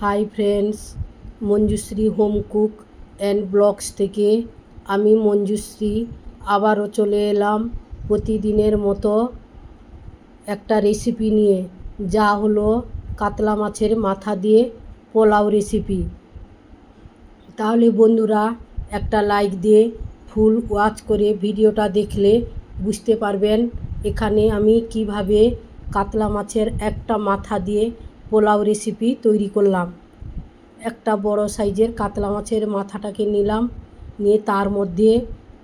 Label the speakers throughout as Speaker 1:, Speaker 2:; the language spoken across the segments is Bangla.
Speaker 1: Hi friends, Manjushree home cook and blogs থেকে আমি মঞ্জুশ্রী আবারও চলে এলাম প্রতিদিনের মতো একটা রেসিপি নিয়ে, যা হলো কাতলা মাছের মাথা দিয়ে পোলাও রেসিপি তাহলে বন্ধুরা, একটা লাইক দিয়ে ফুল ওয়াচ করে ভিডিওটা দেখলে বুঝতে পারবেন এখানে আমি কীভাবে কাতলা মাছের একটা মাথা দিয়ে পোলাও রেসিপি তৈরি করলাম। একটা বড় সাইজের কাতলা মাছের মাথাটাকে নিলাম, নিয়ে তার মধ্যে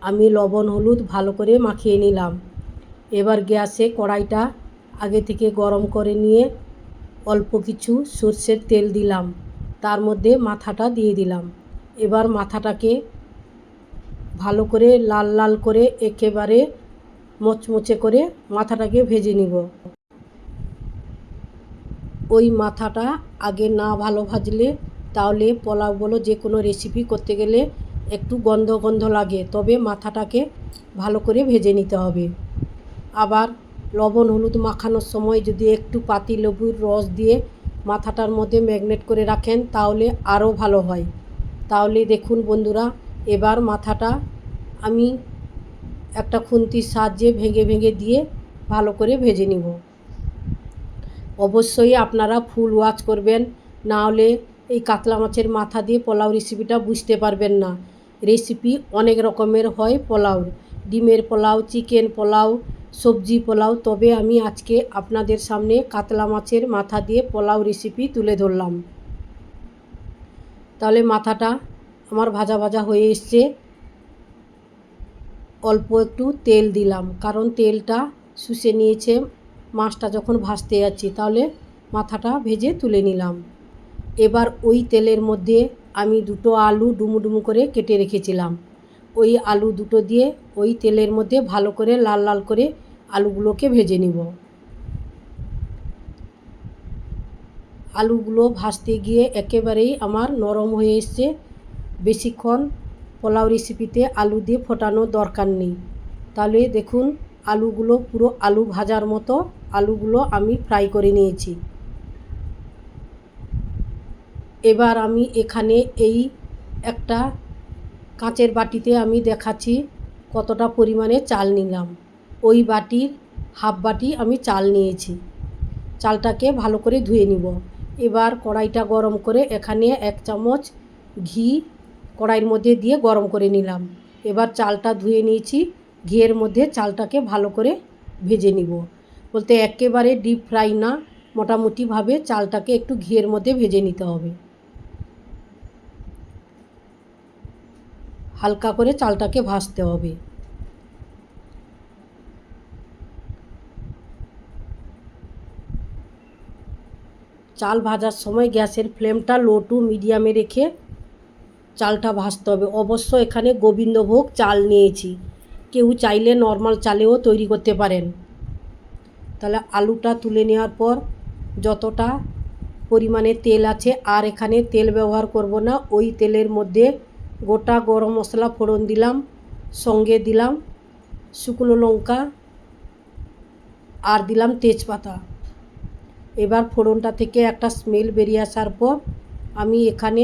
Speaker 1: আমি লবণ, হলুদ ভালো করে মাখিয়ে নিলাম। এবার গ্যাসে কড়াইটা আগে থেকে গরম করে নিয়ে অল্প কিছু সর্ষের তেল দিলাম, তার মধ্যে মাথাটা দিয়ে দিলাম। এবার মাথাটাকে ভালো করে লাল লাল করে একেবারে মচমচে করে মাথাটাকে ভেজে নিব। ওই মাথাটা আগে না ভালো ভাজলে তাহলে পোলাও বলো যে কোনো রেসিপি করতে গেলে একটু গন্ধ গন্ধ লাগে। তবে মাথাটাকে ভালো করে ভেজে নিতে হবে। আবার লবণ হলুদ মাখানোর সময় যদি একটু পাতি লেবুর রস দিয়ে মাথাটার মধ্যে ম্যাগনেট করে রাখেন তাহলে আরও ভালো হয়। তাহলে দেখুন বন্ধুরা, এবার মাথাটা আমি একটা খুন্তির সাহায্যে ভেঙে ভেঙে দিয়ে ভালো করে ভেজে নিব। অবশ্যই আপনারা ফুল ওয়াচ করবেন, না হলে এই কাতলা মাছের মাথা দিয়ে পোলাও রেসিপিটা বুঝতে পারবেন না। রেসিপি অনেক রকমের হয় পোলাও। ডিমের পোলাও চিকেন পোলাও, সবজি পোলাও। তবে আমি আজকে আপনাদের সামনে কাতলা মাছের মাথা দিয়ে পোলাও রেসিপি তুলে ধরলাম। তাহলে মাথাটা আমার ভাজা ভাজা হয়ে এসছে। অল্প একটু তেল দিলাম, কারণ তেলটা শুষে নিয়েছে মাছটা যখন ভাজতে যাচ্ছি, তাহলে মাথাটা ভেজে তুলে নিলাম। এবার ওই তেলের মধ্যে আমি দুটো আলু ডুমু ডুমু করে কেটে রেখেছিলাম। ওই আলু দুটো দিয়ে ওই তেলের মধ্যে ভালো করে লাল লাল করে আলুগুলোকে ভেজে নিব। আলুগুলো ভাজতে গিয়ে একেবারেই আমার নরম হয়ে এসছে। বেশিক্ষণ পোলাও রেসিপিতে আলু দিয়ে ফোটানোর দরকার নেই। তাহলে দেখুন, আলুগুলো পুরো আলু ভাজার মতো আলুগুলো আমি ফ্রাই করে নিয়েছি। এবার আমি এখানে এই একটা কাঁচের বাটিতে আমি দেখাচ্ছি কতটা পরিমাণে চাল নিলাম। ওই বাটির হাফ বাটি আমি চাল নিয়েছি। চালটাকে ভালো করে ধুয়ে নিব। এবার কড়াইটা গরম করে এখানে এক চামচ ঘি কড়াইয়ের মধ্যে দিয়ে গরম করে নিলাম। এবার চালটা ধুয়ে নিয়েছি। ঘিয়ের মধ্যে চালটাকে ভালো করে ভেজে নিব। বলতে একেবারে ডিপ ফ্রাই না, মোটামুটিভাবে চালটাকে একটু ঘিয়ের মধ্যে ভেজে নিতে হবে। হালকা করে চালটাকে ভাজতে হবে। চাল ভাজার সময় গ্যাসের ফ্লেমটা লো টু মিডিয়ামে রেখে চালটা ভাজতে হবে। অবশ্য এখানে গোবিন্দভোগ চাল নিয়েছি। কেউ চাইলে নর্মাল চালেও তৈরি করতে পারেন। তাহলে আলুটা তুলে নেওয়ার পর যতটা পরিমাণে তেল আছে, আর এখানে তেল ব্যবহার করব না। ওই তেলের মধ্যে গোটা গরম মশলা ফোড়ন দিলাম, সঙ্গে দিলাম শুকনো লঙ্কা, আর দিলাম তেজপাতা। এবার ফোড়নটা থেকে একটা স্মেল বেরিয়ে আসার পর আমি এখানে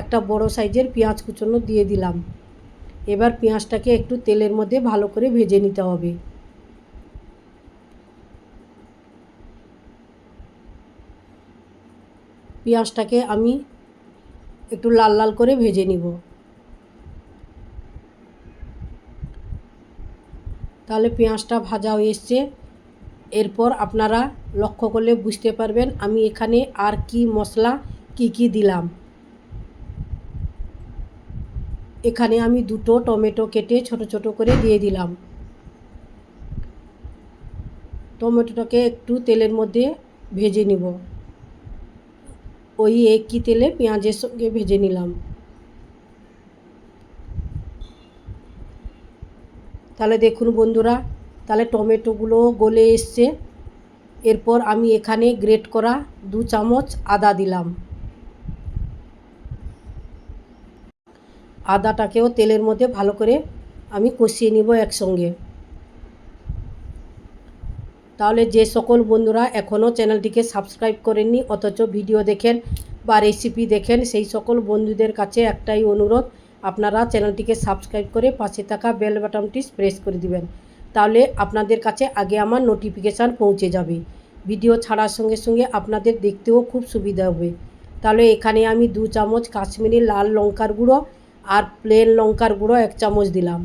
Speaker 1: একটা বড় সাইজের পেঁয়াজ কুচনো দিয়ে দিলাম। এবার পেঁয়াজটাকে একটু তেলের মধ্যে ভালো করে ভেজে নিতে হবে। পেঁয়াজটাকে আমি একটু লাল লাল করে ভেজে নিব। তাহলে পেঁয়াজটা ভাজা হয়ে এসছে। এরপর আপনারা লক্ষ্য করলে বুঝতে পারবেন আমি এখানে আর কি মশলা, কি কি দিলাম। এখানে আমি দুটো টমেটো কেটে ছোট ছোট করে দিয়ে দিলাম। টমেটোটাকে একটু তেলের মধ্যে ভেজে নিব। ওই একই তেলে পেঁয়াজের সঙ্গে ভেজে নিলাম। তাহলে দেখুন বন্ধুরা, তাহলে টমেটোগুলো গলে এসছে। এরপর আমি এখানে গ্রেট করা দু চামচ আদা দিলাম। আদাটাকেও তেলের মধ্যে ভালো করে আমি কষিয়ে নিব একসঙ্গে। তাহলে যে সকল বন্ধুরা এখনও চ্যানেলটিকে সাবস্ক্রাইব করেননি, অথচ ভিডিও দেখেন বা রেসিপি দেখেন, সেই সকল বন্ধুদের কাছে একটাই অনুরোধ, আপনারা চ্যানেলটিকে সাবস্ক্রাইব করে পাশে থাকা বেল বাটনটি প্রেস করে দিবেন। তাহলে আপনাদের কাছে আগে আমার নোটিফিকেশান পৌঁছে যাবে। ভিডিও ছাড়ার সঙ্গে সঙ্গে আপনাদের দেখতেও খুব সুবিধা হবে। তাহলে এখানে আমি দু চামচ কাশ্মীরি লাল লঙ্কার গুঁড়ো আর প্লেন লঙ্কার গুঁড়ো এক চামচ দিলাম।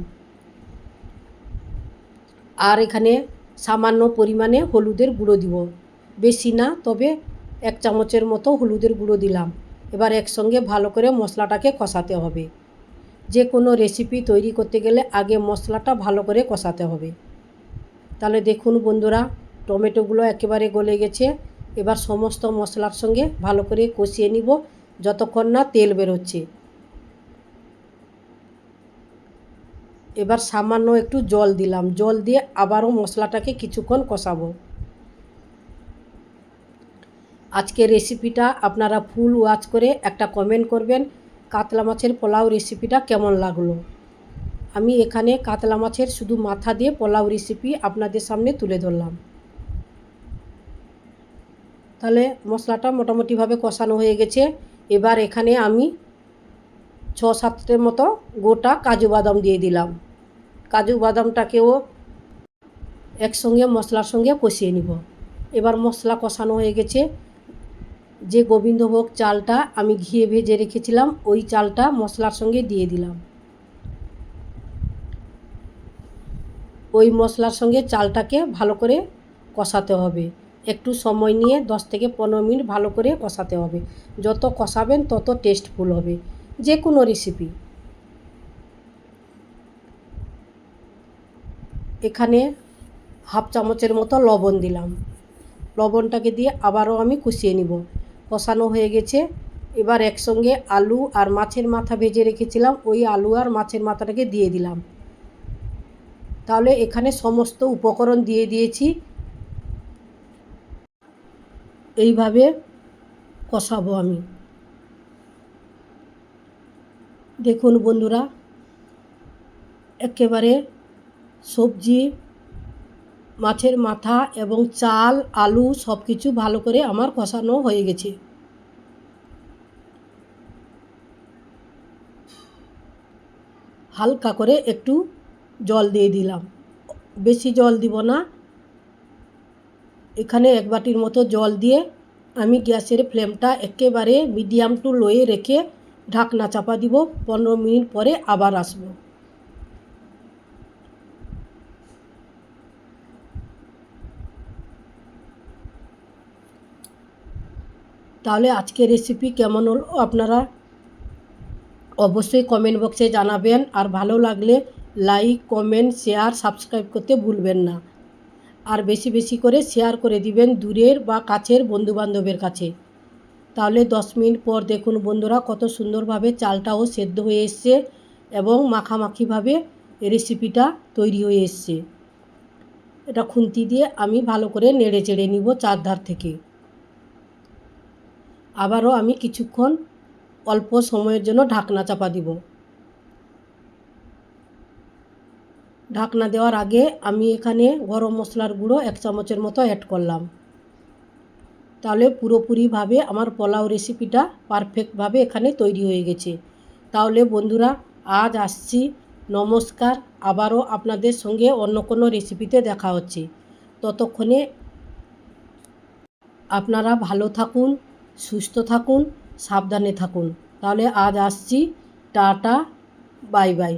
Speaker 1: আর এখানে সামান্য পরিমাণে হলুদের গুঁড়ো দিব। বেশি না, তবে এক চামচের মতো হলুদের গুঁড়ো দিলাম। এবার একসঙ্গে ভালো করে মশলাটাকে কষাতে হবে। যে কোনো রেসিপি তৈরি করতে গেলে আগে মশলাটা ভালো করে কষাতে হবে। তাহলে দেখুন বন্ধুরা, টমেটোগুলো একেবারে গলে গেছে। এবার সমস্ত মশলার সঙ্গে ভালো করে কষিয়ে নিব, যতক্ষণ না তেল বেরোচ্ছে। এবার সামান্য একটু জল দিলাম। জল দিয়ে আবারও মশলাটাকে কিছুক্ষণ কষাবো। আজকে রেসিপিটা আপনারা ফুল ওয়াচ করে একটা কমেন্ট করবেন, কাতলা মাছের পোলাও রেসিপিটা কেমন লাগল? আমি এখানে কাতলা মাছের শুধু মাথা দিয়ে পোলাও রেসিপি আপনাদের সামনে তুলে ধরলাম। তাহলে মশলাটা মোটামুটিভাবে কষানো হয়ে গেছে। এবার এখানে আমি ছ সাতটের মতো গোটা কাজু বাদাম দিয়ে দিলাম। কাজু বাদামটাকেও একসঙ্গে মশলার সঙ্গে কষিয়ে নিব। এবার মশলা কষানো হয়ে গেছে। যে গোবিন্দভোগ চালটা আমি ঘিয়ে ভেজে রেখেছিলাম, ওই চালটা মশলার সঙ্গে দিয়ে দিলাম। ওই মশলার সঙ্গে চালটাকে ভালো করে কষাতে হবে। একটু সময় নিয়ে দশ থেকে পনেরো মিনিট ভালো করে কষাতে হবে। যত কষাবেন তত টেস্টফুল হবে। যে কোনো রেসিপি এখানে হাফ চামচের মতো লবণ দিলাম। লবণটাকে দিয়ে আবারও আমি কষিয়ে নিব। কষানো হয়ে গেছে। এবার একসঙ্গে আলু আর মাছের মাথা ভেজে রেখেছিলাম। ওই আলু আর মাছের মাথাটাকে দিয়ে দিলাম। তাহলে এখানে সমস্ত উপকরণ দিয়ে দিয়েছি। এইভাবে কষাবো আমি। দেখুন বন্ধুরা, একেবারে সবজি, মাছের মাথা এবং চাল, আলু সব কিছু ভালো করে আমার কষানো হয়ে গেছে। হালকা করে একটু জল দিয়ে দিলাম। বেশি জল দিব না। এখানে এক বাটির মতো জল দিয়ে আমি গ্যাসের ফ্লেমটা একেবারে মিডিয়াম টু লোয়ে রেখে ঢাকনা চাপা দিব। পনেরো মিনিট পরে আবার আসব। তাহলে আজকে রেসিপি কেমন হলো আপনারা অবশ্যই কমেন্ট বক্সে জানাবেন। আর ভালো লাগলে লাইক কমেন্ট শেয়ার সাবস্ক্রাইব করতে ভুলবেন না। আর বেশি বেশি করে শেয়ার করে দিবেন দূরের বা কাছের বন্ধুবান্ধবের কাছে। তাহলে দশ মিনিট পর দেখুন বন্ধুরা কত সুন্দরভাবে চালটাও সেদ্ধ হয়ে এসছে এবং মাখামাখিভাবে রেসিপিটা তৈরি হয়ে এসছে। এটা খুন্তি দিয়ে আমি ভালো করে নেড়ে চেড়ে নিব চারধার থেকে। আবারও আমি কিছুক্ষণ অল্প সময়ের জন্য ঢাকনা চাপা দিব। ঢাকনা দেওয়ার আগে আমি এখানে গরম মশলার গুঁড়ো এক চামচের মতো অ্যাড করলাম। তাহলে পুরোপুরিভাবে আমার পোলাও রেসিপিটা পারফেক্টভাবে এখানে তৈরি হয়ে গেছে। তাহলে বন্ধুরা, আজ আসছি। নমস্কার। আবারও আপনাদের সঙ্গে অন্য কোনো রেসিপিতে দেখা হচ্ছে। ততক্ষণে আপনারা ভালো থাকুন। সুস্থ থাকুন সাবধানে থাকুন। তাহলে আজ আসছি টাটা বাই বাই।